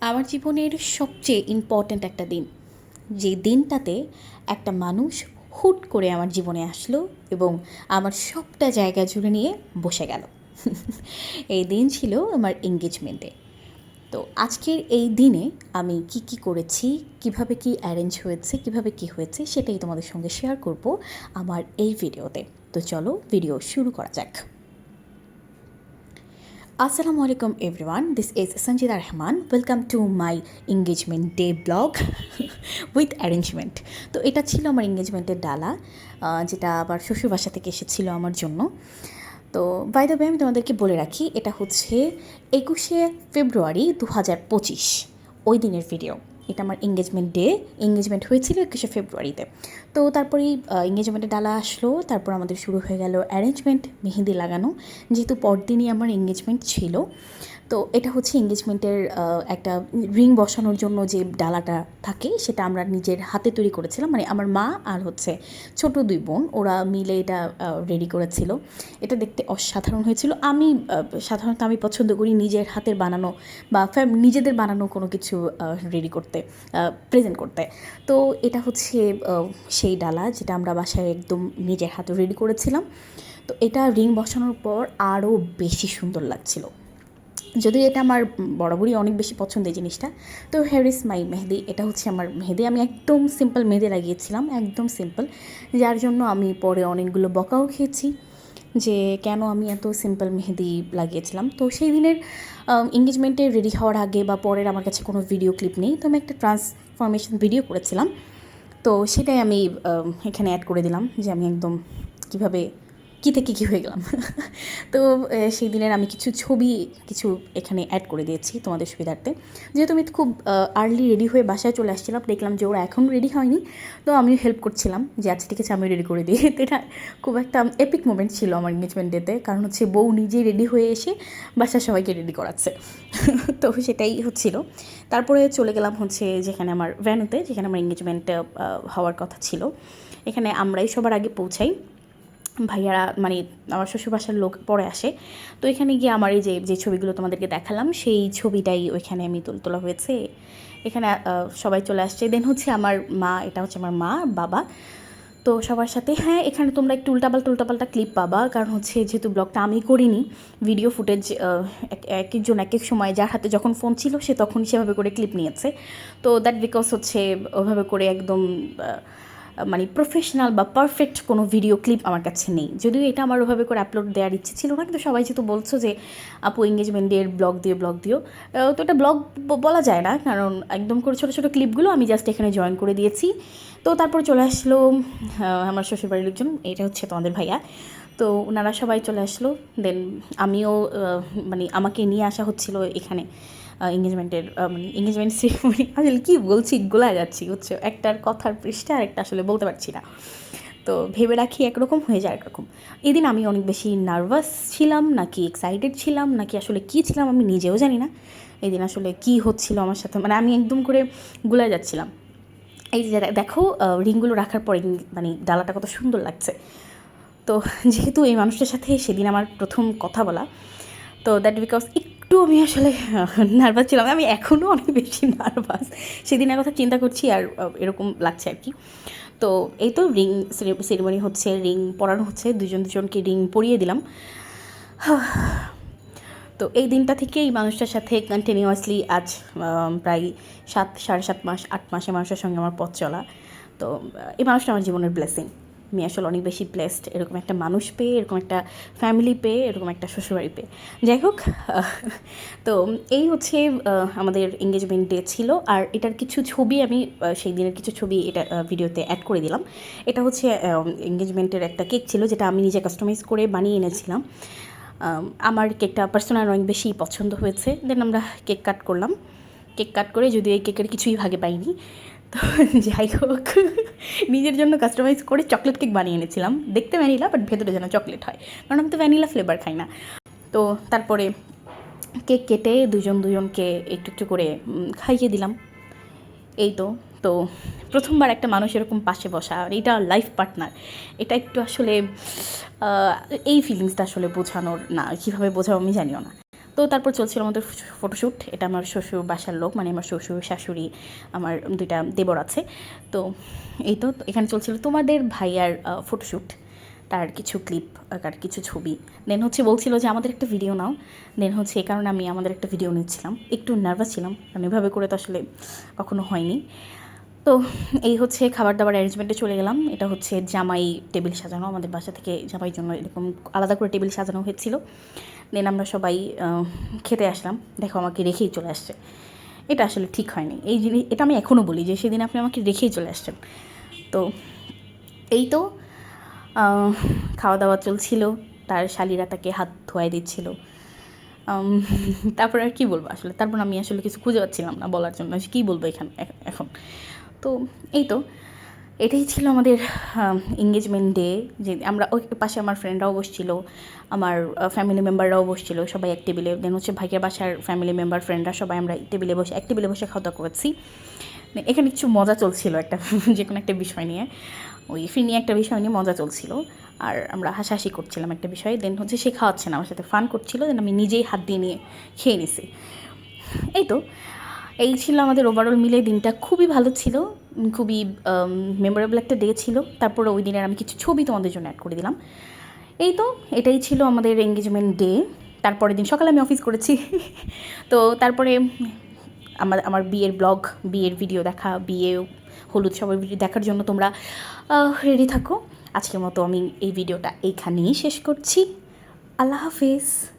আমার জীবনের সবচেয়ে ইম্পর্ট্যান্ট একটা দিন। যে দিনটাতে একটা মানুষ হুট করে আমার জীবনে আসলো এবং আমার সবটা জায়গা জুড়ে নিয়ে বসে গেল। এই দিন ছিল আমার এঙ্গেজমেন্টে তো আজকের এই দিনে আমি কি কি করেছি, কীভাবে কি অ্যারেঞ্জ হয়েছে, কীভাবে কি হয়েছে সেটাই তোমাদের সঙ্গে শেয়ার করব আমার এই ভিডিওতে তো। চলো ভিডিও শুরু করা যাক। Assalamu আলাইকুম everyone. This is Sanjida Rahman welcome to my engagement day blog with arrangement তো এটা ছিল আমার এঙ্গেজমেন্টের ডালা যেটা আবার শ্বশুর বাসা থেকে এসেছিল আমার জন্য। তো বাই দ্য আমি তোমাদেরকে বলে রাখি, এটা হচ্ছে একুশে ফেব্রুয়ারি দু হাজার পঁচিশ, ওই দিনের ভিডিও এটা আমার এঙ্গেজমেন্ট ডে এঙ্গেজমেন্ট হয়েছিল একুশে ফেব্রুয়ারিতে। তো তারপরেই এঙ্গেজমেন্টের ডালা আসলো, তারপর আমাদের শুরু হয়ে গেল অ্যারেঞ্জমেন্ট মেহেদি লাগানো। যেহেতু পরদিনই আমার এঙ্গেজমেন্ট ছিল তো এটা হচ্ছে এঙ্গেজমেন্টের একটা রিং বসানোর জন্য যে ডালাটা থাকে, সেটা আমরা নিজের হাতে তৈরি করেছিলাম। মানে আমার মা আর হচ্ছে ছোট দুই বোন, ওরা মিলে এটা রেডি করেছিল। এটা দেখতে অসাধারণ হয়েছিল। আমি সাধারণত আমি পছন্দ করি নিজের হাতের বানানো বা নিজেদের বানানো কোনো কিছু রেডি করতে প্রেজেন্ট করতে। তো এটা হচ্ছে সেই ডালা যেটা আমরা বাসায় একদম নিজের হাতে রেডি করেছিলাম। তো এটা রিং বসানোর পর আরও বেশি সুন্দর লাগছিল। যদিও এটা আমার বরাবরই অনেক বেশি পছন্দের জিনিসটা, তো হ্যারিস মাই মেহেদি, এটা হচ্ছে আমার মেহেদি। আমি একদম সিম্পল মেহেদি লাগিয়েছিলাম, একদম সিম্পল যার জন্য আমি পরে অনেকগুলো বকাও খেয়েছি যে কেন আমি এত সিম্পল মেহেদি লাগিয়েছিলাম। তো সেই দিনের এঙ্গেজমেন্টে রেডি হওয়ার আগে বা পরের আমার কাছে কোনো ভিডিও ক্লিপ নেই, তো আমি একটা ট্রান্সফরমেশন ভিডিও করেছিলাম। তো সেটাই আমি এখানে অ্যাড করে দিলাম যে আমি একদম কীভাবে কী থেকে কী হয়ে গেলাম? তো সেই দিনের আমি কিছু ছবি, কিছু এখানে অ্যাড করে দিয়েছি তোমাদের সুবিধার্থে। যেহেতু আমি খুব আর্লি রেডি হয়ে বাসায় চলে আসছিলাম, দেখলাম যে ওরা এখনও রেডি হয়নি, তো আমিও হেল্প করছিলাম যে আচ্ছা ঠিক আছে আমি রেডি করে দিই। তো এটা খুব একটা এপিক মোমেন্ট ছিল আমার এঙ্গেজমেন্ট ডেতে কারণ হচ্ছে বউ নিজেই রেডি হয়ে এসে বাসার সবাইকে রেডি করাচ্ছে। তো সেটাই হচ্ছিল। তারপরে চলে গেলাম হচ্ছে যেখানে আমার ভ্যানুতে যেখানে আমার এঙ্গেজমেন্ট হওয়ার কথা ছিল। এখানে আমরাই সবার আগে পৌঁছাই। ভাইয়ারা মানে আমার শ্বশুরবাসার লোক পরে আসে। তো এখানে গিয়ে আমার এই যে যে ছবিগুলো তোমাদেরকে দেখালাম, সেই ছবিটাই ওইখানে আমি তুল তোলা হয়েছে। এখানে সবাই চলে আসছে। দেন হচ্ছে আমার মা, এটা হচ্ছে আমার মা, বাবা। তো সবার সাথে হ্যাঁ এখানে তোমরা একটু উল্টাপাল্টা উল্টাপাল্টা ক্লিপ পাবা। কারণ হচ্ছে যেহেতু ব্লগটা আমি করিনি ভিডিও ফুটেজ এক একজন এক এক সময় যার হাতে যখন ফোন ছিল, সে তখন সেভাবে করে ক্লিপ নিয়েছে। তো দ্যাট বিকজ হচ্ছে ওভাবে করে একদম মানে প্রফেশনাল বা পারফেক্ট কোনো ভিডিও ক্লিপ আমার কাছে নেই। যদিও এটা আমার ওভাবে করে আপলোড দেওয়ার ইচ্ছে ছিল না, কিন্তু সবাই যেহেতু বলছো যে, আপু এঙ্গেজমেন্টের ব্লগ দিও ব্লগ দিও তো এটা ব্লগ বলা যায় না, কারণ একদম করে ছোটো ছোটো ক্লিপগুলো আমি জাস্ট এখানে জয়েন করে দিয়েছি। তো তারপর চলে আসলো আমার শ্বশুরবাড়ির লোকজন, এটা হচ্ছে তোমাদের ভাইয়া। তো ওনারা সবাই চলে আসলো দেন আমিও মানে আমাকে নিয়ে আসা হচ্ছিল এখানে। এঙ্গেজমেন্টের মানে এঙ্গেজমেন্ট সেরিমনি আসলে কী বলছি গোলা যাচ্ছি হচ্ছে একটার কথার পৃষ্ঠা আর একটা আসলে বলতে পারছি না। তো ভেবে রাখি একরকম হয়ে যায় একরকম। এদিন আমি অনেক বেশি নার্ভাস ছিলাম, নাকি এক্সাইটেড ছিলাম, নাকি আসলে কী ছিলাম আমি নিজেও জানি না। এদিন আসলে কী হচ্ছিল আমার সাথে মানে আমি একদম করে গুলা যাচ্ছিলাম। এই যে দেখো রিংগুলো রাখার পরে মানে ডালাটা কত সুন্দর লাগছে। তো যেহেতু এই মানুষটার সাথে সেদিন আমার প্রথম কথা বলা, তো দ্যাট বিকজ আমি আসলে নার্ভাস ছিলাম। আমি এখনও অনেক বেশি নার্ভাস সেদিনের কথা চিন্তা করছি আর এরকম লাগছে আর কি। তো এই তো রিং সেরিমনি হচ্ছে, রিং পরানো হচ্ছে। দুজন দুজনকে রিং পরিয়ে দিলাম। তো এই দিনটা থেকে এই মানুষটার সাথে কন্টিনিউয়াসলি আজ প্রায় সাত, সাড়ে সাত মাস, আট মাসে মানুষের সঙ্গে আমার পথ চলা। তো এই মানুষটা আমার জীবনের ব্লেসিং আমি আসলে অনেক বেশি ব্লেসড এরকম একটা মানুষ পেয়ে, এরকম একটা ফ্যামিলি পেয়ে, এরকম একটা শ্বশুরবাড়ি পেয়ে। যাই হোক তো এই হচ্ছে আমাদের এঙ্গেজমেন্ট ডে ছিল। আর এটার কিছু ছবি আমি সেই দিনের কিছু ছবি এটা ভিডিওতে অ্যাড করে দিলাম। এটা হচ্ছে এঙ্গেজমেন্টের একটা কেক ছিল, যেটা আমি নিজে কাস্টমাইজ করে বানিয়ে এনেছিলাম। আমার কেকটা পার্সোনাল অনেক বেশি পছন্দ হয়েছে। দেন আমরা কেক কাট করলাম। কেক কাট করে যদিও এই কেকের কিছুই ভাগে পাইনি। তো যাই হোক নিজের জন্য কাস্টমাইজ করে চকলেট কেক বানিয়ে এনেছিলাম। দেখতে ভ্যানিলা বাট ভেতরে যেন চকলেট হয়। কারণ আমি তো ভ্যানিলা ফ্লেভার খাই না। তো তারপরে কেক কেটে দুজন দুজনকে একটু একটু করে খাইয়ে দিলাম। এই তো তো প্রথমবার একটা মানুষ এরকম পাশে বসা, আর এটা লাইফ পার্টনার এটা একটু আসলে এই ফিলিংসটা আসলে বোঝানোর না, কীভাবে বোঝাবো আমি জানিও না। তো তারপর চলছিল আমাদের ফটোশ্যুট এটা আমার শ্বশুর বাসার লোক মানে আমার শ্বশুর, শাশুড়ি, আমার দুইটা দেবর আছে। তো এই তো এখানে চলছিল তোমাদের ভাইয়ার ফটোশ্যুট তার কিছু ক্লিপ আর কিছু ছবি। দেন হচ্ছে বলছিল যে, আমাদের একটা ভিডিও নাও। দেন হচ্ছে এই কারণে আমি আমাদের একটা ভিডিও নিচ্ছিলাম। একটু নার্ভাস ছিলাম। কারণ এভাবে করে তো আসলে কখনো হয়নি। তো এই হচ্ছে খাবার দাবার অ্যারেঞ্জমেন্টে চলে গেলাম। এটা হচ্ছে জামাই টেবিল সাজানো। আমাদের বাসা থেকে জামাইয়ের জন্য এরকম আলাদা করে টেবিল সাজানো হয়েছিল। দেন আমরা সবাই খেতে আসলাম। দেখো আমাকে রেখেই চলে আসছে। এটা আসলে ঠিক হয়নি। এই জিনিস, এটা আমি এখনও বলি যে সেদিন আপনি আমাকে রেখেই চলে আসছেন। তো এই তো খাওয়া দাওয়া চলছিল। তার শালিরা তাকে হাত ধোয়াই দিচ্ছিল। তারপর আর কী বলব আসলে? তারপর আমি আসলে কিছু খুঁজে পাচ্ছিলাম না বলার জন্য। কী বলব এখানে, এখন? তো এই তো, এটাই ছিল আমাদের এঙ্গেজমেন্ট ডে যে আমরা ওই পাশে আমার ফ্রেন্ডরাও বসছিল, আমার ফ্যামিলি মেম্বাররাও বসছিল, সবাই এক টেবিলে দেন হচ্ছে ভাইয়ের বাসার ফ্যামিলি মেম্বার ফ্রেন্ডরা সবাই আমরা টেবিলে বসে, এক টেবিলে বসে খাওয়া দাওয়া করেছি এখানে কিছু মজা চলছিল একটা, যে কোনো একটা বিষয় নিয়ে। ওই ফ্রি নিয়ে একটা বিষয় নিয়ে মজা চলছিল, আর আমরা হাসাহাসি করছিলাম একটা বিষয়ে। দেন হচ্ছে সে খাওয়াচ্ছে না, আমার সাথে ফান করছিল দেন আমি নিজেই হাত দিয়ে নিয়ে খেয়ে নিছি। এই তো এই ছিল আমাদের ওভারঅল মিলে দিনটা। খুবই ভালো ছিল, খুবই মেমোরেবল একটা ডে ছিল। তারপরে ওই দিনের আমি কিছু ছবি তোমাদের জন্য অ্যাড করে দিলাম। এই তো, এটাই ছিল আমাদের এঙ্গেজমেন্ট ডে তারপরের দিন সকালে আমি অফিস করেছি। তো তারপরে আমার আমার বিয়ের ব্লগ বিয়ের ভিডিও দেখা, বিয়ে, হলুদ সবার ভিডিও দেখার জন্য তোমরা রেডি থাকো। আজকের মতো আমি এই ভিডিওটা এইখানেই শেষ করছি। আল্লাহ হাফিজ।